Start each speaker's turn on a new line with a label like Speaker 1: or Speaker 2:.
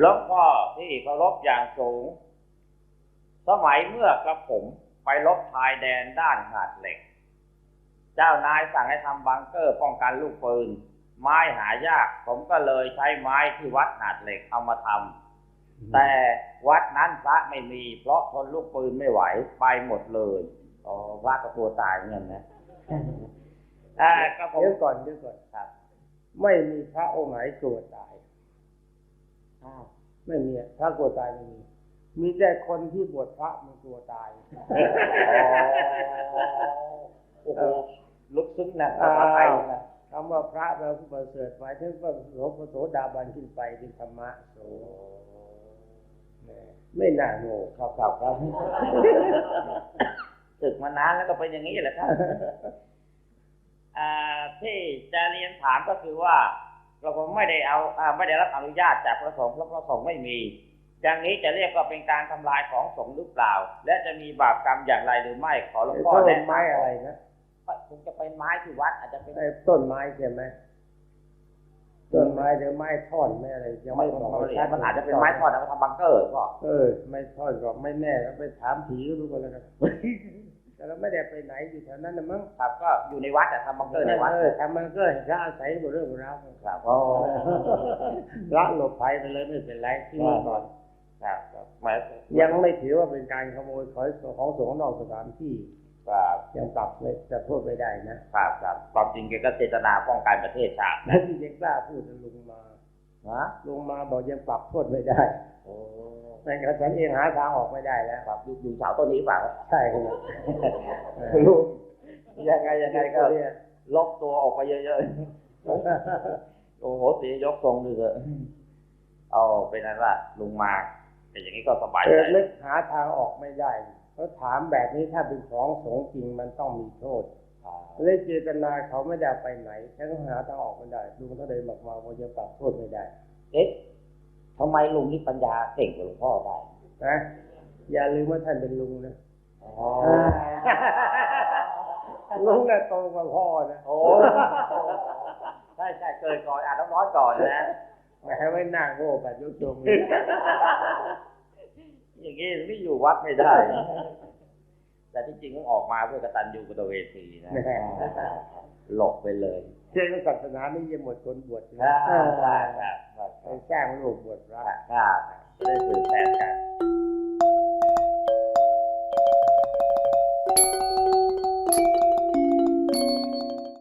Speaker 1: หลวงพ่อที่เคารพอย่างสูง สมัยเมื่อกระผมไปลบชายแดนด้านหาดเหล็ก เจ้านายสั่งให้ทำบังเกอร์ป้องกันลูกปืน ไม้หายาก ผมก็เลยใช้ไม้ที่วัดหาดเหล็กเอามาทำแต่วัดนั้นพระไม่มี เพราะทนลูกปืนไม่ไหวไปหมดเลยอ๋อพระก็ตัวตายเงี้ยนะอ่ากระผม
Speaker 2: เดี๋ยวก่อนเดี๋ยวก่อน
Speaker 1: ครับ
Speaker 2: ไม่มีพระองค์ไหนกลัวตาย
Speaker 1: อ้าว
Speaker 2: ไม่มีพระกลัวตายไม่มี มีแต่คนที่บวชพระมันกลัวตาย
Speaker 1: โอ้โหลึกซึ้งนะ
Speaker 2: อ่า
Speaker 1: ภาษาไทยนะ
Speaker 2: คำว่าพระเราผู้ประเสริฐหมายถึงพระโสพระโสดาบันขึ้นไปถึงธรรมะโสแหม่ไม่น่าโง่
Speaker 1: ครับครับครับศึกมานานแล้วก็เป็นอย่างนี้แหละครับอ่าที่จะเรียนถามก็คือว่า เราคงไม่ได้เอาอ่าไม่ได้รับอนุญาตจากพระสงฆ์เพราะพระสงฆ์ไม่มีอย่างนี้จะเรียกว่าเป็นการทำลายของสงฆ์หรือเปล่า และจะมีบาปกรรมอย่างไรหรือไม่ขอหลวงพ่อ
Speaker 2: ต้
Speaker 1: แนะ
Speaker 2: น
Speaker 1: นำ
Speaker 2: ไม้อะไรนะ
Speaker 1: คงจะเป็นไม้ที่วัดอาจจะเป็น
Speaker 2: ไอ้ต้นไม้ใช่ไหมต้นไม้หรือไม้ท่อนไม่อะไรยัง
Speaker 1: ไม่
Speaker 2: ไม่บอก
Speaker 1: ไม่
Speaker 2: ชัด
Speaker 1: มันอาจจะเป็นไม้ทอดแล้วก็ทำบังเกอร์ก็
Speaker 2: เออ ไม่ท่อนก็ไม่แน่แล้วไปถามผีก็รู้กันแล้วกัน แต่เราไม่ได้ไปไหนอยู่แถวนั้นนะมั้ง
Speaker 1: ครับก็อยู่ในวัดแต่ทำบังเกอร์ในวัด
Speaker 2: เออทำมันก็เห็นพระอาศัยบนเรื่องบนราว
Speaker 1: ครับอ๋อ
Speaker 2: พระหลบภัยไปเลยไม่เป็นไรที่นี่ก่อน
Speaker 1: ครับครับหมาย
Speaker 2: ยังไม่ถือว่าเป็นการขโมยของของสงฆ์นอกสถานที่
Speaker 1: ครับ
Speaker 2: ยังปรับไม่จะโทษไม่ได้นะครับ
Speaker 1: ครับความจริงแกก็เจตนาป้องกันประเทศชาติ
Speaker 2: แล้วที่ยังกล้าพูดจะลงมา
Speaker 1: นะ
Speaker 2: ลงมาบอกยังปรับโทษไม่ได้
Speaker 1: โอ้
Speaker 2: แม้กระทั่งฉันเองหาทางออกไม่ได้แล้ว
Speaker 1: ครับอยู่อยู่เสาต้นนี้เปล่า
Speaker 2: ใช่ครับ
Speaker 1: ลูกยังไงยังไงก็
Speaker 2: เนี่ย
Speaker 1: ลบตัวออกไปเยอะๆโอ้โหเสียยกทรงเลยเถอะเอาเป็นนั้นว่าลุงมาเป็นอย่างนี้ก็สบาย
Speaker 2: เอ
Speaker 1: ใจ
Speaker 2: อนึกหาทางออกไม่ได้เขาถามแบบนี้ถ้าเป็นของสงฆ์จริงมันต้องมีโทษ
Speaker 1: ครับ
Speaker 2: เลยเจตนาเขาไม่ได้ไปไหนฉันก็หาทางออกไม่ได้ลุงก็เลยบอกมาว่าจะปรับโทษไม่ได้
Speaker 1: เอ๊ะทำไมลุงนี่ปัญญาเก่งกว่าหลวงพ่อได้
Speaker 2: นะอย่าลืมว่าท่านเป็นลุงนะ
Speaker 1: อ๋อ
Speaker 2: ลุงน่ะโตกว่าพ่อนะ
Speaker 1: โอ้ใช่ใช่เกิดก่อนอ่านน้ำร้อนก่อนนะ
Speaker 2: แหมไม่น่าโง่แบบยกตรงเลย
Speaker 1: อย่างนี้ไม่อยู่วัดไม่ได้ แต่ที่จริงต้องออกมาเพื่อกตัญญูกตเวทีนะหลบไปเลย
Speaker 2: เชื่อศาสนานี่ยังหมดคนบวช
Speaker 1: ค
Speaker 2: นะ
Speaker 1: รับครับครับ
Speaker 2: ไปสร้างลูกบวชพระ
Speaker 1: ครับจะได้สืบแทนกัน